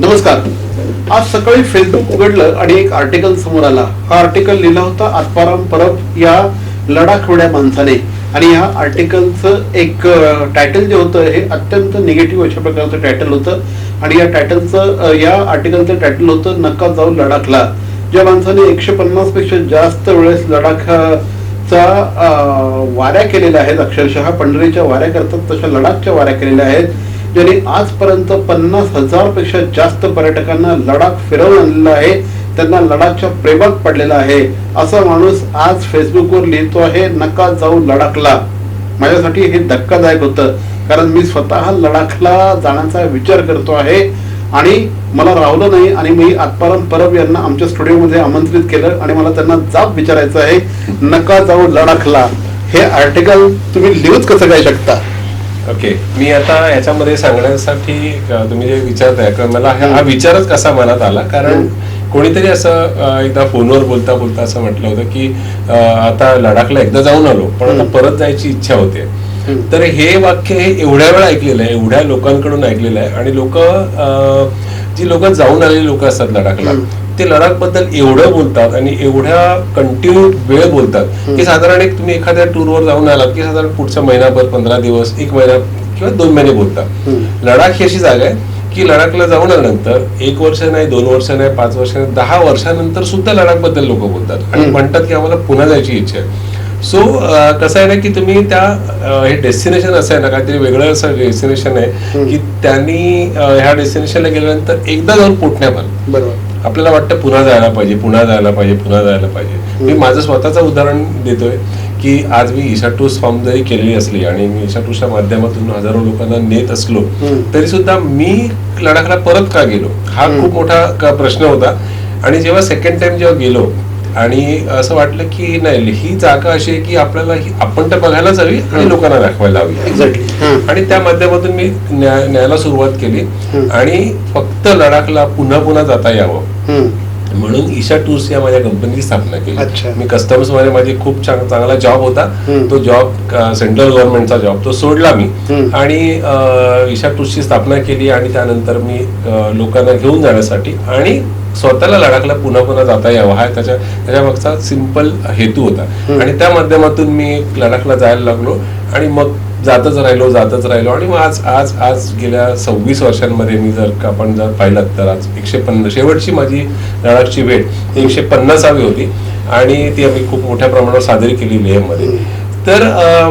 नमस्कार. आज सकाळी फेसबुक उघडलं आणि एक आर्टिकल समोर आला. हा आर्टिकल लिहिला होता आत्माराम परब या लडाख वेड्या माणसाने. आणि ह्या आर्टिकलचं एक टायटल जे होतं हे अत्यंत निगेटिव्ह अशा प्रकारचं टायटल होतं. आणि या टायटलचं या आर्टिकलचं टायटल होतं नका जाऊ लडाखला. ज्या माणसाने एकशे पन्नासपेक्षा जास्त वेळेस लडाखचा वाऱ्या केलेल्या आहेत अक्षरशः पंढरीच्या वाऱ्या करतात तशा लडाखच्या वाऱ्या केलेल्या आहेत. ज्यांनी आजपर्यंत पन्नास हजारपेक्षा जास्त पर्यटकांना लडाख फिरवून आणलेला आहे त्यांना लडाखच्या प्रेमात पडलेला आहे. असा माणूस आज फेसबुकवर लिहितो आहे नका जाऊ लडाखला. माझ्यासाठी हे धक्कादायक होतं कारण मी स्वतः लडाखला जाण्याचा विचार करतो आहे. आणि मला रावलं नाही आणि मी आत्माराम परब यांना आमच्या स्टुडिओमध्ये आमंत्रित केलं आणि मला त्यांना जाब विचारायचं आहे नका जाऊ लडाखला. हे आर्टिकल तुम्ही लिहूच कसं काय शकता? ओके. मी आता याच्यामध्ये सांगण्यासाठी तुम्ही जे विचारताय का मला हा विचारच कसा मनात आला? कारण कोणीतरी असं एकदा फोनवर बोलता बोलता असं म्हटलं होतं की आता लडाखला एकदा जाऊन आलो पण आता परत जायची इच्छा होते. तर हे वाक्य हे एवढ्या वेळा ऐकलेलं आहे एवढ्या लोकांकडून ऐकलेलं आहे आणि लोक जी लोक जाऊन आलेली लोक असतात लडाखला ते लडाखबद्दल एवढं बोलतात आणि एवढ्या कंटिन्यू वेळ बोलतात की साधारण एक तुम्ही एखाद्या टूरवर जाऊन आलात की साधारण पुढचा महिनाभर पंधरा दिवस एक महिना किंवा दोन महिने बोलतात. लडाख ही अशी जागा आहे की लडाखला जाऊन आल्यानंतर एक वर्ष नाही दोन वर्ष नाही पाच वर्ष नाही दहा वर्षानंतर सुद्धा लडाखबद्दल लोक बोलतात. आणि म्हणतात की आम्हाला पुन्हा जायची इच्छा आहे. सो कसं आहे ना की तुम्ही त्या हे डेस्टिनेशन असं आहे ना काहीतरी वेगळं असं डेस्टिनेशन आहे की त्यांनी ह्या डेस्टिनेशनला गेल्यानंतर एकदा जाऊन पोटण्या भरलं बरोबर. आपल्याला वाटतं पुन्हा जायला पाहिजे पुन्हा जायला पाहिजे पुन्हा जायला पाहिजे. मी माझं स्वतःचं उदाहरण देतोय की आज मी ईशा टूर्स फॉर्म जरी केलेली असली आणि मी ईशा टूर्सच्या माध्यमातून हजारो लोकांना नेत असलो तरी सुद्धा मी लडाखला परत का गेलो? हा खूप मोठा प्रश्न होता. आणि जेव्हा सेकंड टाइम जेव्हा गेलो आणि असं वाटलं की नाही ही जागा अशी आहे की आपल्याला ही आपण तर बघायलाच हवी आणि लोकांना दाखवायला हवी. एक्झॅक्टली आणि त्या माध्यमातून मी न्या- न्यायला सुरुवात केली. आणि फक्त लडाखला पुन्हा पुन्हा जाता यावं. म्हणून ईशा टूर्स या माझ्या कंपनीची स्थापना. केली. मी कस्टम्समध्ये माझी खूप चांग- चांगला जॉब होता. तो जॉब सेंट्रल गव्हर्नमेंटचा जॉब तो सोडला मी. आणि ईशा टूर्सची स्थापना केली आणि त्यानंतर मी लोकांना घेऊन जाण्यासाठी आणि स्वतःला लडाखला पुन्हा पुन्हा जाता यावं. हा त्याच्या त्याच्या मागचा सिंपल हेतू होता. आणि त्या माध्यमातून मी लडाखला जायला लागलो. आणि मग जातच राहिलो जातच राहिलो. आणि मग आज आज आज गेल्या सव्वीस वर्षांमध्ये मी जर का आपण जर पाहिलं तर आज एकशे पन्नास शेवटची माझी लडाखची भेट एकशे पन्नासावी होती. आणि ती आम्ही खूप मोठ्या प्रमाणावर साजरी केली लेहमध्ये. तर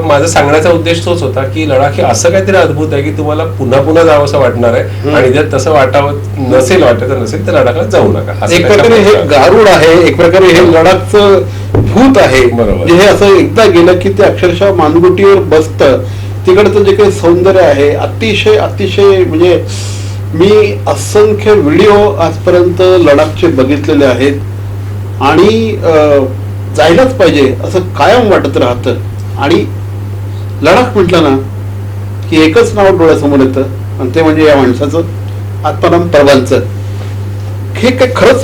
माझा सांगण्याचा उद्देश तोच होता की लडाख हे असं काहीतरी अद्भुत आहे की तुम्हाला पुन्हा पुन्हा जावं असं वाटणार आहे. आणि जर तसं वाटावं नसेल वाटायचं नसेल तर लडाखला जाऊ नका. एक प्रकारे हे गारुड आहे. एक प्रकारे हे लडाखचं भूत आहे. बरोबर. जे हे असं एकदा गेलं की ते अक्षरशः मानगुटीवर बसतं. तिकडचं जे काही सौंदर्य आहे अतिशय अतिशय म्हणजे मी असंख्य व्हिडिओ आजपर्यंत लडाखचे बघितलेले आहेत. आणि जायलाच पाहिजे असं कायम वाटत राहतं. आणि लडाख म्हटलं ना की एकच नाव डोळ्यासमोर येतं. आणि ते म्हणजे या माणसाचं आत्माराम परबांचं हे काय खरंच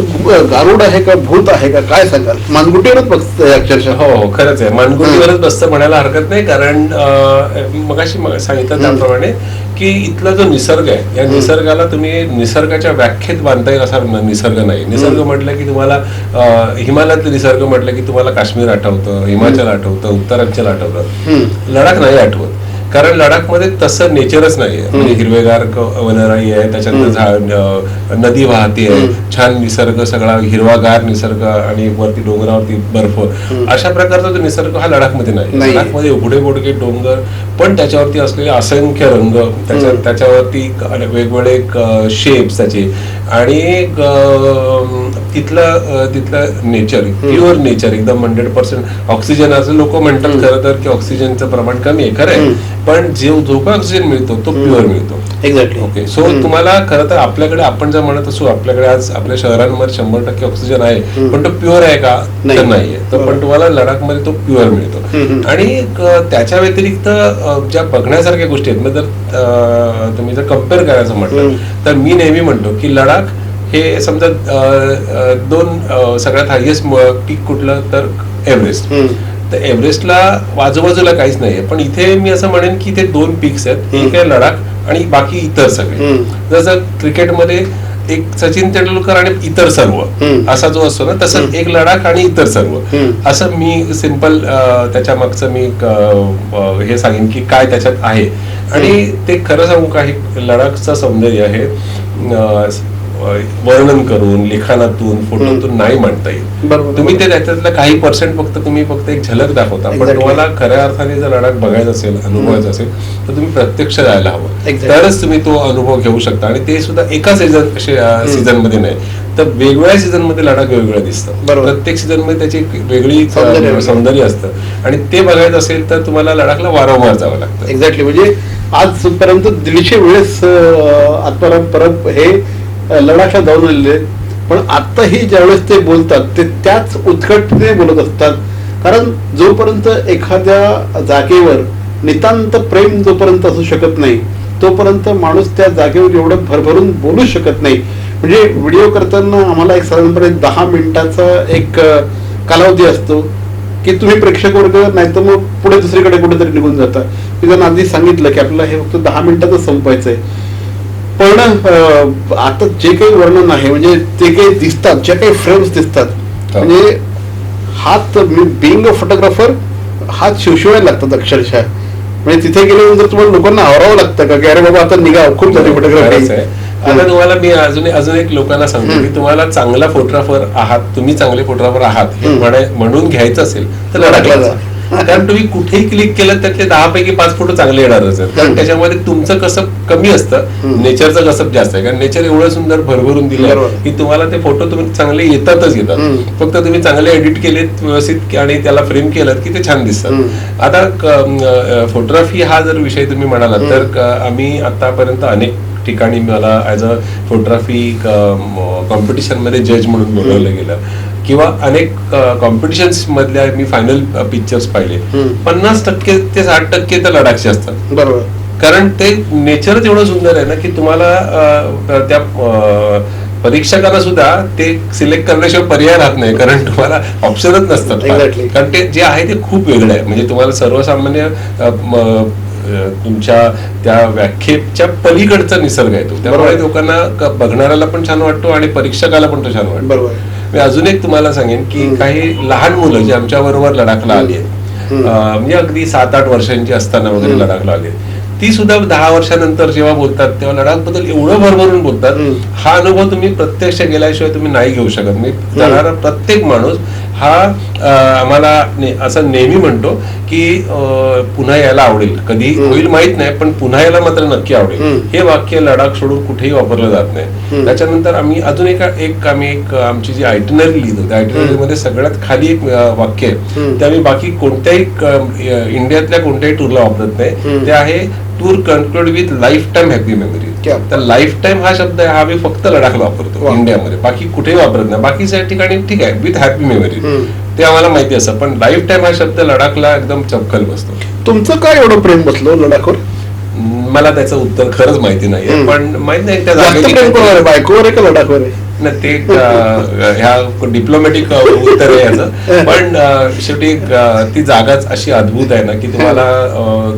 गारुड आहे का भूत आहे का? काय सांगाल? मानगुटीवरच बघतंय अक्षरशः. हो हो खरंच आहे. मानगुटीवरच बसतं म्हणायला हरकत नाही कारण मगाशी मग सांगितलं त्याप्रमाणे की इथला जो निसर्ग आहे या निसर्गाला तुम्ही निसर्गाच्या व्याख्येत बांधता येईल असा निसर्ग नाही. निसर्ग म्हटलं की तुम्हाला हिमालयातलं निसर्ग म्हटलं की तुम्हाला काश्मीर आठवतं हिमाचल आठवतं उत्तरांचल आठवतं. लडाख नाही आठवत. कारण लडाखमध्ये तसं नेचरच नाही म्हणजे हिरवेगार वनराई आहे त्याच्यानंतर झाड नदी वाहते. आहे छान निसर्ग सगळा हिरवागार निसर्ग आणि वरती डोंगरावरती बर्फ. अशा प्रकारचा जो निसर्ग हा लडाखमध्ये नाही. नाही. लडाखमध्ये उघडे बोडके डोंगर पण त्याच्यावरती असलेले असंख्य रंग त्याच्या त्याच्यावरती वेगवेगळे शेप्स त्याचे. आणि ती तिथलं तिथलं नेचर प्युअर नेचर एकदम हंड्रेड पर्सेंट ऑक्सिजन असं लोक म्हणतात खरं तर की ऑक्सिजनचं प्रमाण कमी आहे खरं आहे. पण जो जो काही ऑक्सिजन मिळतो तो प्युअर मिळतो. एक्झॅक्टली ओके सो तुम्हाला खरं तर आपल्याकडे आपण जर म्हणत असू आपल्याकडे आज आपल्या शहरांमध्ये शंभर टक्के ऑक्सिजन आहे पण तो प्युअर आहे का? नाही. तर नाहीये तर पण तुम्हाला लडाखमध्ये तो प्युअर मिळतो. आणि त्याच्या व्यतिरिक्त ज्या बघण्यासारख्या गोष्टी आहेत मग जर तुम्ही जर कंपेअर करायचं म्हटलं तर मी नेहमी म्हणतो की लडाख हे समजा दोन सगळ्यात हायएस्ट पीक कुठलं तर एव्हरेस्ट तर एव्हरेस्टला आजूबाजूला काहीच नाहीये. पण इथे मी असं म्हणेन की ते दोन पिक्स आहेत. एक आहे लडाख आणि बाकी इतर सगळे. जसं क्रिकेटमध्ये एक सचिन तेंडुलकर आणि इतर सर्व. असा जो असतो ना तसं एक लडाख आणि इतर सर्व. असं मी सिंपल त्याच्या मागचं मी हे सांगेन की काय त्याच्यात आहे. आणि ते खरं सांगू का हे लडाखचं सौंदर्य हे अ, वर्णन करून लिखाणातून फोटोतून नाही मांडता येईल. तुम्ही ते त्याच्यातलं काही पर्सेंट फक्त तुम्ही फक्त एक झलक दाखवता. पण. तुम्हाला खऱ्या अर्थाने जर लडाख बघायचं असेल अनुभवायचं असेल तर तुम्ही प्रत्यक्ष जायला हवं. तरच तुम्ही तो अनुभव घेऊ शकता. आणि ते सुद्धा एका सीझन सीझनमध्ये नाही. तर वेगवेगळ्या सीझनमध्ये लडाख वेगवेगळं दिसतं. प्रत्येक सीझनमध्ये त्याची एक वेगळी सौंदर्य असतं. आणि ते बघायचं असेल तर तुम्हाला लडाखला वारंवार जावं लागतं. एक्झॅक्टली म्हणजे आजपर्यंत दीडशे वेळेस आत्माराम परब हे लडाखला जाऊन आलेले पण आत्ताही ज्यावेळेस ते बोलतात ते त्याच उत्कटतेने बोलत असतात. कारण जोपर्यंत एखाद्या जागेवर नितांत प्रेम जोपर्यंत असू शकत नाही तोपर्यंत माणूस त्या जागेवर एवढं भरभरून बोलू शकत नाही. म्हणजे व्हिडिओ करताना आम्हाला एक साधारणपणे दहा मिनिटाचा एक कालावधी असतो की तुम्ही प्रेक्षक वर्ग नाही तर मग पुढे दुसरीकडे कुठेतरी निघून जाता. की त्यांना आधी सांगितलं की आपल्याला हे फक्त दहा मिनिटातच आहे पण आता जे काही वर्णन आहे म्हणजे ते काही दिसतात जे काही फ्रेम्स दिसतात हो. म्हणजे हात बिंग अ फोटोग्राफर हात शिवशिवायला लागतात अक्षरशः म्हणजे तिथे गेल्यानंतर तुम्हाला लोकांना आवरावं लागतं का की अरे बाबा आता निघा खूप झाली फोटोग्राफी आहे. आता तुम्हाला मी अजून अजून एक लोकांना सांगतो की तुम्हाला चांगला फोटोग्राफर आहात तुम्ही चांगले फोटोग्राफर आहात हे म्हणून घ्यायचं असेल तर. जा. कारण तुम्ही कुठेही क्लिक केलं त्यातले दहा पैकी पाच फोटो चांगले येणारच आहेत कारण. त्याच्यामध्ये तुमचं कसं कमी असतं. नेचरचं कसं जास्त आहे कारण नेचर एवढं सुंदर भरभरून दिलं. की तुम्हाला ते फोटो तुम्ही चांगले येतातच येतात. फक्त तुम्ही चांगले एडिट केलेत व्यवस्थित आणि त्याला फ्रेम केलं की ते छान दिसतात. आता फोटोग्राफी हा जर विषय तुम्ही म्हणालात तर आम्ही आतापर्यंत अनेक ठिकाणी मला ऍज अ फोटोग्राफी कॉम्पिटिशनमध्ये जज म्हणून बोलवलं गेलं किंवा अनेक कॉम्पिटिशन मधल्या मी फायनल पिक्चर्स पाहिले. पन्नास टक्के ते साठ टक्के तर लडाखचे असतात. बरोबर. कारण ते नेचरच एवढं सुंदर आहे ना की तुम्हाला त्या अ, परीक्षकांना सुद्धा ते सिलेक्ट करण्याशिवाय पर्याय राहत नाही. कारण तुम्हाला ऑप्शनच नसतात. कारण ते जे आहे ते खूप वेगळं आहे. म्हणजे तुम्हाला सर्वसामान्य तुमच्या त्या व्याख्येच्या पलीकडचा निसर्ग आहे तो. त्यामुळे. लोकांना बघणाऱ्याला पण छान वाटतो आणि परीक्षकाला पण तो छान वाटतो. बरोबर. मी अजून एक तुम्हाला सांगेन की. काही लहान मुलं जी आमच्या बरोबर लडाखला आली आहेत म्हणजे अगदी सात आठ वर्षांची असताना वगैरे. लडाखला आली. ती सुद्धा दहा वर्षानंतर जेव्हा बोलतात तेव्हा लडाखबद्दल एवढं भरभरून बोलतात. हा अनुभव तुम्ही प्रत्यक्ष गेल्याशिवाय तुम्ही नाही घेऊ शकत मी जाणारा प्रत्येक माणूस हा आम्हाला ने- असं नेहमी म्हणतो की पुन्हा यायला आवडेल कधी. होईल माहीत नाही पण पुन्हा यायला मात्र नक्की आवडेल. हे वाक्य लडाख सोडून कुठेही वापरलं जात नाही. त्याच्यानंतर आम्ही अजून एक एक आम्ही एक आमची जी आयटनरी लिहितो त्या आयटनरी मध्ये सगळ्यात खाली एक वाक्य आहे. ते आम्ही बाकी कोणत्याही इंडियातल्या कोणत्याही टूरला वापरत नाही. ते आहे tour conclude with lifetime happy memory क्या तर लाईफ टाईम हा शब्द आहे हा आम्ही फक्त लडाखला वापरतो. इंडियामध्ये. बाकी कुठेही वापरत नाही. बाकी सगळ्या ठिकाणी ठीक आहे विथ हॅपी मेमरी. ते आम्हाला माहिती असतं पण लाईफ टाईम हा शब्द लडाखला एकदम चपखल बसतो. तुमचं काय एवढं प्रेम बसलं लडाखवर? मला त्याचं उत्तर खरंच माहिती नाहीये हम्म. पण माहीत नाही त्या आहे? बायकोवर आहे का लडाखवर आहे? नाही ते ह्या डिप्लोमॅटिक उत्तर आहे याचं पण शेवटी ती जागाच अशी अद्भुत आहे ना की तुम्हाला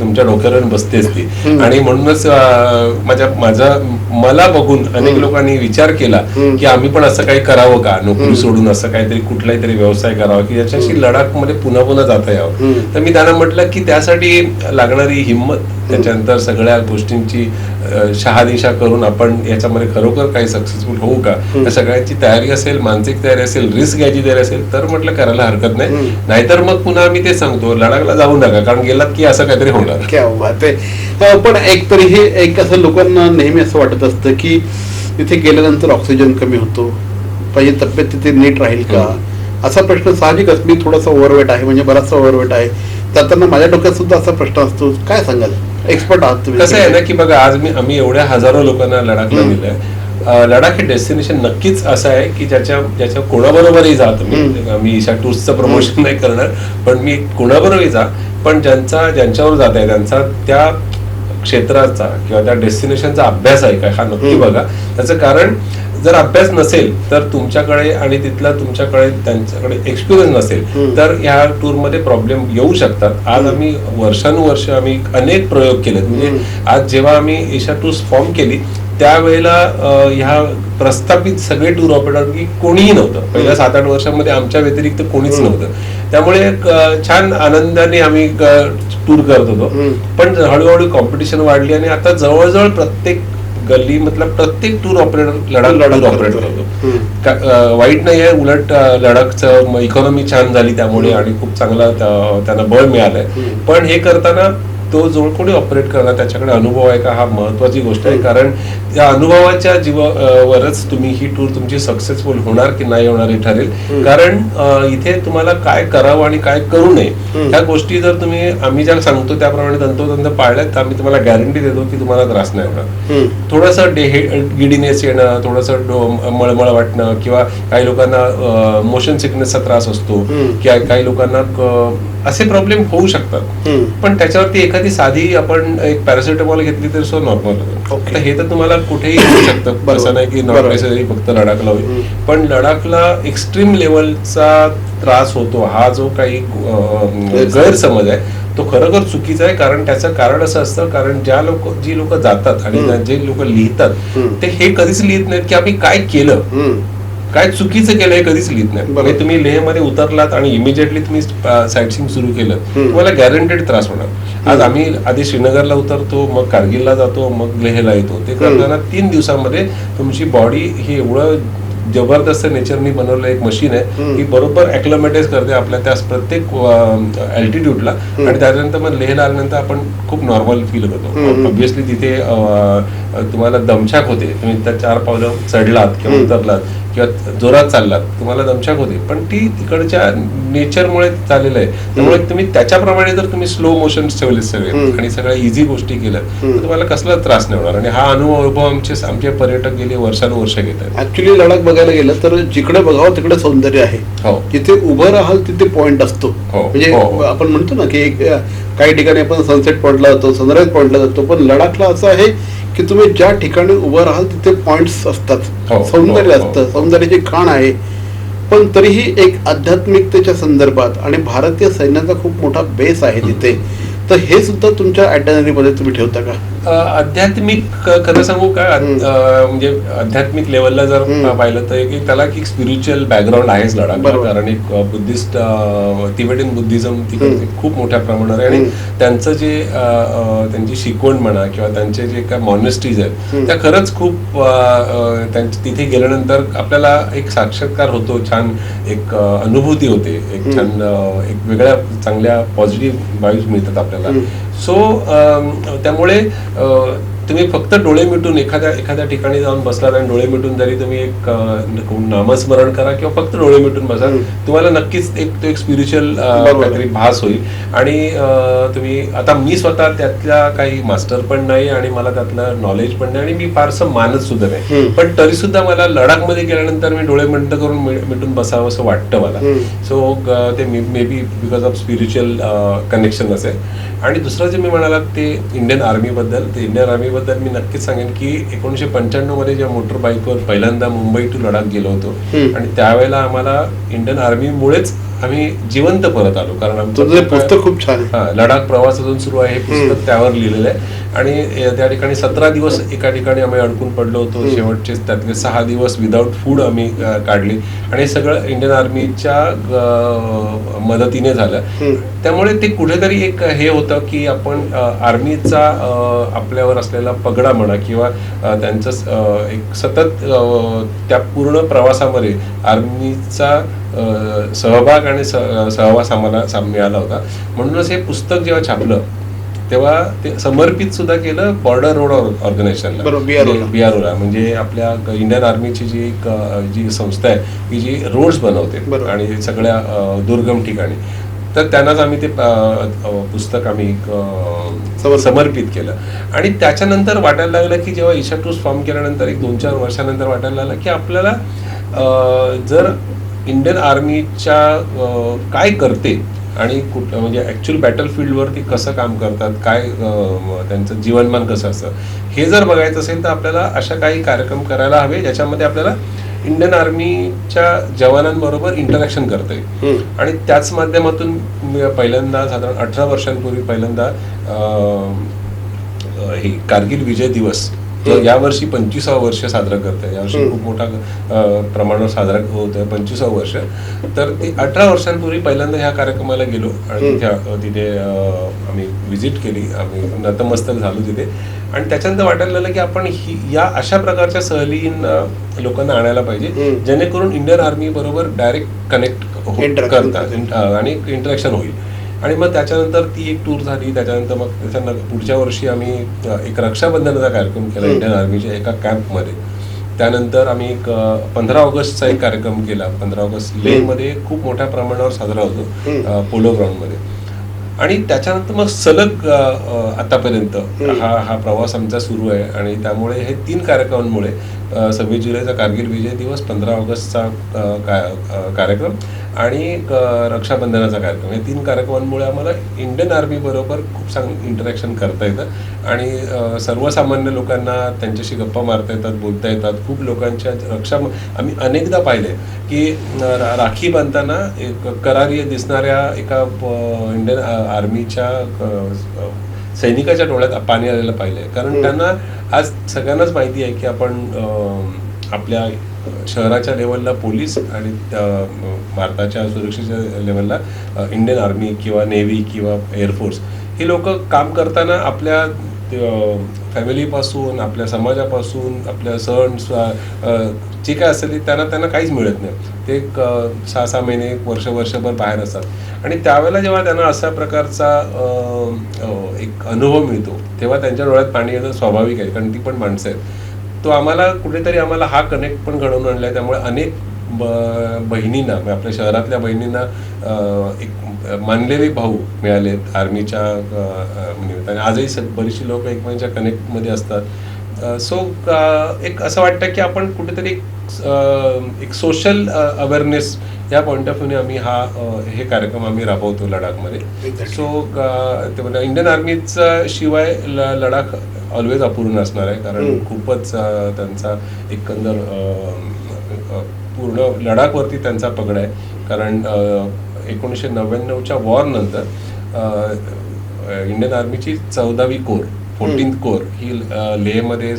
तुमच्या डोक्यावर बसतेच ती. आणि म्हणूनच माझ्या माझा मला बघून अनेक. लोकांनी विचार केला. की आम्ही पण असं काही करावं का नोकरी. सोडून असं काहीतरी कुठलाही तरी व्यवसाय करावा की याच्याशी लडाखमध्ये पुन्हा पुन्हा जाता यावं. तर मी त्यांना म्हटलं की त्यासाठी लागणारी हिंमत त्याच्यानंतर सगळ्या गोष्टींची शहादिशा करून आपण याच्यामध्ये खरोखर काही सक्सेसफुल होऊ का हम्म. या सगळ्याची तयारी असेल मानसिक तयारी असेल रिस्क घ्यायची तयारी असेल तर म्हटलं करायला हरकत नाही. नाहीतर मग पुन्हा मी ते सांगतो लडाखला जाऊ नका कारण गेलात की असं काहीतरी होणार पण एक तरी हे एक असं लोकांना नेहमी असं वाटत असतं की तिथे गेल्यानंतर ऑक्सिजन कमी होतो. माझी तब्येत तिथे नीट राहील का? असा प्रश्न साहजिकच मी थोडासा ओव्हरवेट आहे म्हणजे बराचसा ओव्हरवेट आहे. जाताना माझ्या डोक्यात सुद्धा असा प्रश्न असतो काय सांगाल? एक्सपर्ट आहात तुम्ही. कसं आहे ना की बघा आज मी आम्ही एवढ्या हजारो लोकांना लडाखला. दिलंय लडाख हे डेस्टिनेशन नक्कीच असं आहे की ज्याच्या ज्याच्या कोणाबरोबरही जा तुम्ही. हम्म. मी ईशा टूर्सचं प्रमोशन नाही करणार पण मी कोणाबरोबरही जा. पण ज्यांचा ज्यांच्यावर जात आहे त्यांचा त्या क्षेत्राचा किंवा त्या डेस्टिनेशनचा अभ्यास आहे का हा नक्की. बघा त्याचं कारण जर अभ्यास नसेल तर तुमच्याकडे आणि तिथला तुमच्याकडे त्यांच्याकडे एक्सपिरियन्स नसेल. तर ह्या टूरमध्ये प्रॉब्लेम येऊ शकतात आज आम्ही वर्षानुवर्ष आम्ही अनेक प्रयोग केलेत म्हणजे. आज जेव्हा आम्ही एशिया टूर्स फॉर्म केली त्यावेळेला ह्या प्रस्थापित सगळे टूर ऑपरेटर की कोणीही नव्हतं पहिल्या सात आठ वर्षामध्ये आमच्या व्यतिरिक्त कोणीच. नव्हतं त्यामुळे छान आनंदाने आम्ही टूर करत होतो. पण हळूहळू कॉम्पिटिशन वाढली आणि आता जवळजवळ प्रत्येक गल्ली मतलब प्रत्येक tour operator Ladakh Ladakh tour operate करतो. करतो हम्म. का- अं, वाईट नाही आहे उलट लडाखचं इकॉनॉमी छान झाली त्यामुळे आणि खूप चांगला त्या- त्यांना बळ मिळालंय. पण हे करताना तो जो कोणी ऑपरेट करणार त्याच्याकडे अनुभव आहे का हा महत्वाची गोष्ट आहे कारण त्या अनुभवाच्या जीव अं, वरच तुम्ही ही टूर तुमची सक्सेसफुल होणार की नाही होणार हे ठरेल. कारण इथे तुम्हाला काय करावं आणि काय करू नये. ह्या गोष्टी जर तुम्ही आम्ही ज्या सांगतो त्याप्रमाणे तंतोतंत पाळल्यात तर आम्ही तुम्हाला गॅरंटी देतो की तुम्हाला त्रास नाही होणार. थोडंसं डे गिडीनेस येणं थोडंसं मळमळ वाटणं किंवा काही लोकांना मोशन सिकनेसचा त्रास असतो. किंवा काही लोकांना असे प्रॉब्लेम होऊ शकतात. पण त्याच्यावरती एखादी साधी आपण एक पॅरासिटामॉल घेतली तर सो नॉर्मल होतं हे तर तुम्हाला कुठेही होऊ शकतं. असं नाही की. नॉर्मल फक्त लडाखला होईल. पण लडाखला एक्स्ट्रीम लेवलचा त्रास होतो हा जो काही गैरसमज. आहे तो खरोखर चुकीचा आहे कारण त्याचं कारण असं असतं कारण ज्या लोक जी लोक जातात आणि. जे लोक लिहितात. ते हे कधीच लिहित नाहीत की आम्ही काय केलं. काय चुकीचं केलं हे कधीच लिहित नाही. म्हणजे तुम्ही लेहमध्ये उतरलात आणि इमिजिएटली तुम्ही साईट सीन सुरू केलं. तुम्हाला गॅरंटेड त्रास होणार आज आम्ही आधी श्रीनगरला उतरतो मग कारगिलला जातो मग लेहला येतो. ते करताना तीन दिवसामध्ये तुमची बॉडी ही एवढं जबरदस्त नेचरनी बनवलं एक मशीन आहे. की बरोबर अॅक्लमेटाईज करते आपल्या त्या प्रत्येक अल्टिट्यूडला आणि त्यानंतर मग लेहला आल्यानंतर आपण खूप नॉर्मल फील करतो. ऑब्विसली तिथे तुम्हाला दमछाक होते. तुम्ही त्या चार पावलं चढलात किंवा. उतरलात. किंवा जोरात चाललात तुम्हाला दमछाक होते. पण ती तिकडच्या नेचरमुळे चाललेलं आहे. त्यामुळे तुम्ही त्याच्याप्रमाणे जर तुम्ही स्लो मोशन ठेवले सगळे. आणि सगळ्या इझी गोष्टी केल्या. तर तुम्हाला कसला त्रास नाही होणार. आणि हा अनुभव अनुभव आमचे आमचे पर्यटक गेले वर्षानुवर्ष घेत आहेत. ऍक्च्युली लडाख बघायला गेलं तर जिकडे बघावं तिकडे सौंदर्य आहे. हो. जिथे उभं राहाल तिथे पॉइंट असतो. हो, म्हणजे हो. आपण म्हणतो ना की काही ठिकाणी आपण सनसेट पॉइंटला जातो सनराईज पॉइंटला जातो. पण लडाखला असं आहे की तुम्ही ज्या ठिकाणी उभं राहाल तिथे पॉइंट्स असतात. हो, सौंदर्य हो, हो. असतं सौंदर्याची खाण आहे. पण तरीही एक आध्यात्मिकतेच्या संदर्भात आणि भारतीय सैन्याचा खूप मोठा बेस आहे तिथे. तर हे सुद्धा तुमच्या itinerary मध्ये तुम्ही ठेवता का? आध्यात्मिक क- खरं सांगू का म्हणजे आध्यात्मिक लेवलला जर. पाहिलं तर एक त्याला एक स्पिरिच्युअल बॅकग्राऊंड आहेच बरोबर. कारण एक बुद्धिस्ट तिबेटियन बुद्धिझम तिकडे. खूप मोठ्या प्रमाणावर आहे आणि. त्यांचं जे त्यांची शिकवण म्हणा किंवा त्यांचे जे काय मॉनेस्ट्रीज आहेत. त्या खरंच खूप तिथे गेल्यानंतर आपल्याला एक साक्षात्कार होतो छान एक अनुभूती होते एक. छान एक वेगळ्या चांगल्या पॉझिटिव्ह वाईब्स मिळतात आपल्याला. सो त्यामुळे अ, तुम्ही फक्त डोळे मिटून एखाद्या एखाद्या ठिकाणी जाऊन बसलात आणि डोळे मिटून जरी तुम्ही एक नामस्मरण करा किंवा फक्त डोळे मिटून बसा. तुम्हाला नक्कीच एक तो एक स्पिरिच्युअल. काहीतरी भास होईल आणि तुम्ही आता मी स्वतः त्यातल्या काही मास्टर पण नाही आणि मला त्यातलं नॉलेज पण नाही आणि मी फारसं मानत सुद्धा नाही. पण तरी सुद्धा मला लडाखमध्ये गेल्यानंतर मी डोळे बंद करून मिटून बसावं असं वाटतं मला. सो ते maybe because of spiritual connection असेल आणि दुसरं जे मी म्हणालात ते इंडियन आर्मीबद्दल ते इंडियन आर्मीबद्दल मी नक्कीच सांगेन की एकोणीसशे पंच्याण्णवमध्ये जेव्हा मोटर बाईकवर पहिल्यांदा मुंबई टू लडाख गेलो होतो. आणि त्यावेळेला आम्हाला इंडियन आर्मीमुळेच आम्ही जिवंत परत आलो कारण आमचं पुस्तक खूप छान लडाख प्रवास अजून सुरू आहे हे. पुस्तक त्यावर लिहिलेलं आहे आणि त्या ठिकाणी सतरा दिवस एका ठिकाणी आम्ही अडकून पडलो होतो. शेवटचे त्यातले सहा दिवस विदाऊट फूड आम्ही काढले आणि हे सगळं इंडियन आर्मीच्या मदतीने झालं. त्यामुळे ते कुठेतरी एक हे होतं की आपण आर्मीचा आपल्यावर असलेला पगडा म्हणा किंवा त्यांचं एक सतत त्या पूर्ण प्रवासामध्ये आर्मीचा सहभाग आणि सहवास आम्हाला मिळाला होता म्हणूनच हे पुस्तक जेव्हा छापलं तेव्हा ते समर्पित सुद्धा केलं बॉर्डर रोड ऑर्गनायझेशनला बरोबर, BRO ला. बीआरओला म्हणजे आपल्या इंडियन आर्मीची जी एक जी संस्था आहे की जी रोड्स बनवते. आणि सगळ्या दुर्गम ठिकाणी तर त्यांनाच आम्ही ते पुस्तक आम्ही समर्पित. केलं आणि त्याच्यानंतर वाटायला लागलं की जेव्हा ईशा टूर्स फॉर्म केल्यानंतर एक दोन चार वर्षानंतर वाटायला लागलं की आपल्याला जर इंडियन आर्मीच्या काय करते आणि कुठ म्हणजे ॲक्च्युअल बॅटल फील्डवरती कसं काम करतात काय त्यांचं जीवनमान कसं असतं हे जर बघायचं असेल तर आपल्याला अशा काही कार्यक्रम करायला हवे ज्याच्यामध्ये आपल्याला इंडियन आर्मीच्या जवानांबरोबर इंटरॅक्शन करता येईल. आणि त्याच माध्यमातून पहिल्यांदा साधारण अठरा वर्षांपूर्वी पहिल्यांदा हे कारगिल विजय दिवस हम्म. यावर्षी पंचवीसावं वर्ष साजरा करत आहे यावर्षी. खूप मोठा प्रमाणावर साजरा होत आहे पंचवीसावं वर्ष तर ते अठरा वर्षांपूर्वी पहिल्यांदा ह्या कार्यक्रमाला गेलो आणि. तिथे आम्ही व्हिजिट केली आम्ही नतमस्तक झालो तिथे आणि त्याच्यानंतर वाटायला लागलं की आपण ही या अशा प्रकारच्या सहलींना लोकांना आणायला पाहिजे. जेणेकरून इंडियन आर्मी बरोबर डायरेक्ट कनेक्ट करतात आणि इंटरॅक्शन होईल आणि मग त्याच्यानंतर ती एक टूर झाली. त्याच्यानंतर मग त्याच्यानंतर पुढच्या वर्षी आम्ही एक रक्षाबंधनाचा कार्यक्रम केला. इंडियन आर्मीच्या एका कॅम्पमध्ये त्यानंतर आम्ही एक पंधरा ऑगस्टचा एक कार्यक्रम केला. पंधरा ऑगस्ट लेहमध्ये खूप मोठ्या प्रमाणावर साजरा होतो पोलो ग्राउंडमध्ये. आणि त्याच्यानंतर मग सलग आतापर्यंत. हा हा प्रवास आमचा सुरू आहे. आणि त्यामुळे हे तीन कार्यक्रमांमुळे सव्वीस जुलैचा कारगिल विजय दिवस पंधरा ऑगस्टचा का- कार्यक्रम आणि रक्षाबंधनाचा कार्यक्रम. हे तीन कार्यक्रमांमुळे आम्हाला इंडियन आर्मी बरोबर खूप चांगलं इंटरॅक्शन करता येतं. आणि सर्वसामान्य लोकांना त्यांच्याशी गप्पा मारता येतात बोलता येतात. खूप लोकांच्या रक्षा आम्ही अनेकदा पाहिले की राखी बांधताना एक करारी दिसणाऱ्या एका इंडियन आर्मीच्या सैनिकाच्या डोळ्यात पाणी आलेलं पाहिलंय कारण हम्म. त्यांना आज सगळ्यांनाच माहिती आहे की आपण आपल्या शहराच्या लेवलला पोलीस आणि भारताच्या सुरक्षेच्या लेवलला इंडियन आर्मी किंवा नेव्ही किंवा एअरफोर्स ही लोक काम करताना आपल्या फॅमिलीपासून आपल्या समाजापासून आपल्या सण जे काय असेल ते त्यांना त्यांना काहीच मिळत नाही. ते सहा सहा महिने एक वर्ष वर्षभर बाहेर असतात. आणि त्यावेळेला जेव्हा त्यांना अशा प्रकारचा एक अनुभव मिळतो तेव्हा त्यांच्या डोळ्यात पाणी येणं स्वाभाविक आहे कारण ती पण माणसं आहेत. तो आम्हाला कुठेतरी आम्हाला हा कनेक्ट पण घडवून आणला आहे त्यामुळे अनेक ब- बहिणींना म्हणजे आपल्या शहरातल्या बहिणींना एक मानलेले भाऊ मिळालेत आर्मीच्या निमित्ताने. आजही बरीचशी लोक एकमेकांच्या कनेक्टमध्ये असतात. सो एक असं वाटतं की आपण कुठेतरी एक सोशल अवेअरनेस या पॉईंट ऑफ व्ह्यूने आम्ही हा हे कार्यक्रम आम्ही राबवतो लडाखमध्ये. सो ते म्हणजे इंडियन आर्मीचा शिवाय लडाख ऑलवेज अपूर्ण असणार आहे कारण. खूपच त्यांचा एकंदर पूर्ण लडाखवरती त्यांचा पगड आहे कारण एकोणीसशे नव्याण्णवच्या वॉर नंतर अ, अ, इंडियन आर्मीची चौदावी कोर फोर्टीन्थ कोर ही लेहमध्ये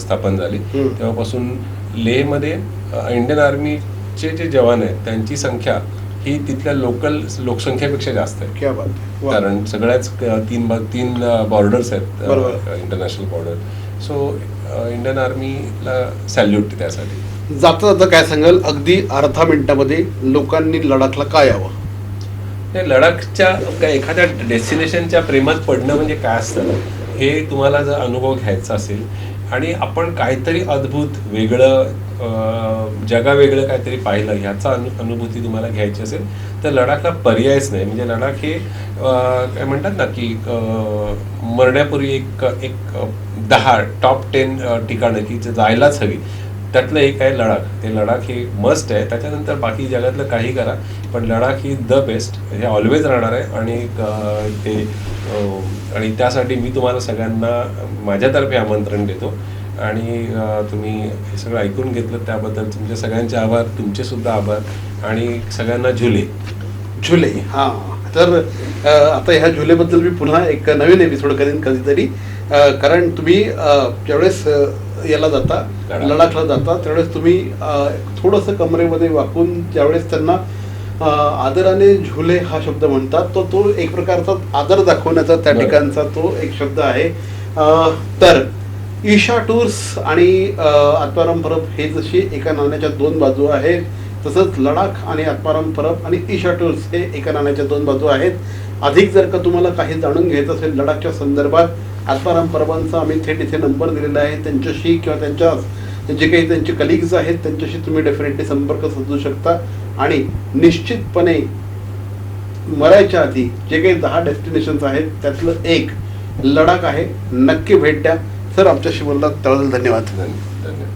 स्थापन झाली. तेव्हापासून लेहमध्ये इंडियन आर्मीचे जे जवान आहेत त्यांची संख्या ही तिथल्या लोकल लोकसंख्येपेक्षा जास्त आहे. कारण सगळ्याच तीन तीन बॉर्डर्स आहेत. इंटरनॅशनल बॉर्डर सो इंडियन आर्मीला सॅल्यूट त्यासाठी. जाता जाता काय सांगाल? अगदी अर्धा मिनिटामध्ये लोकांनी लडाखला काय यावं? ते लडाखच्या एखाद्या डेस्टिनेशनच्या प्रेमात पडणं म्हणजे काय असतं? हे तुम्हाला जर अनुभव घ्यायचा असेल आणि आपण काहीतरी अद्भुत वेगळं जगावेगळं काहीतरी पाहिलं ह्याचा अनु अनुभूती तुम्हाला घ्यायची असेल तर लडाखला पर्यायच नाही. म्हणजे लडाख हे काय म्हणतात ना की मरण्यापूर्वी एक एक दहा टॉप टेन ठिकाणं की जायलाच हवी. त्यातलं एक आहे लडाख. ते लडाख हे मस्ट आहे. त्याच्यानंतर बाकी जगातलं काही करा पण लडाख ही द बेस्ट हे ऑलवेज राहणार आहे. आणि ते आणि त्यासाठी मी तुम्हाला सगळ्यांना माझ्यातर्फे आमंत्रण देतो. आणि तुम्ही हे सगळं ऐकून घेतलं त्याबद्दल तुमच्या सगळ्यांचे आभार तुमचे सुद्धा आभार. आणि सगळ्यांना झुले. झुले. हां. तर आता ह्या झुलेबद्दल मी पुन्हा एक नवीन एपिसोड करेन कधीतरी. कारण तुम्ही ज्यावेळेस याला जाता लडाख. लडाखला जाता त्यावेळेस तुम्ही थोडंसं कमरेमध्ये वाकून ज्यावेळेस त्यांना आदराने झुले हा शब्द म्हणतात तो तो एक प्रकारचा आदर दाखवण्याचा त्या. ठिकाणचा तो एक शब्द आहे तर ईशा टूर्स आणि आत्माराम परब हे जशी एका नाण्याच्या दोन बाजू आहेत तसंच लडाख आणि आत्माराम परब आणि ईशा टूर्स हे एका नाण्याच्या दोन बाजू आहेत अधिक जर का तुम्हाला काही जाणून घ्यायचं असेल लडाखच्या संदर्भात आत्माराम परबांचा आम्ही थेट इथे नंबर दिलेला आहे. त्यांच्याशी किंवा त्यांच्या जे काही त्यांचे कलिग्ज आहेत त्यांच्याशी तुम्ही डेफिनेटली संपर्क साधू शकता. आणि निश्चितपणे मरायच्या आधी जे काही दहा डेस्टिनेशन्स आहेत त्यातलं एक लडाख आहे. नक्की भेट द्या. सर आमच्याशी बोलला तळ धन्यवाद. धन्यवाद.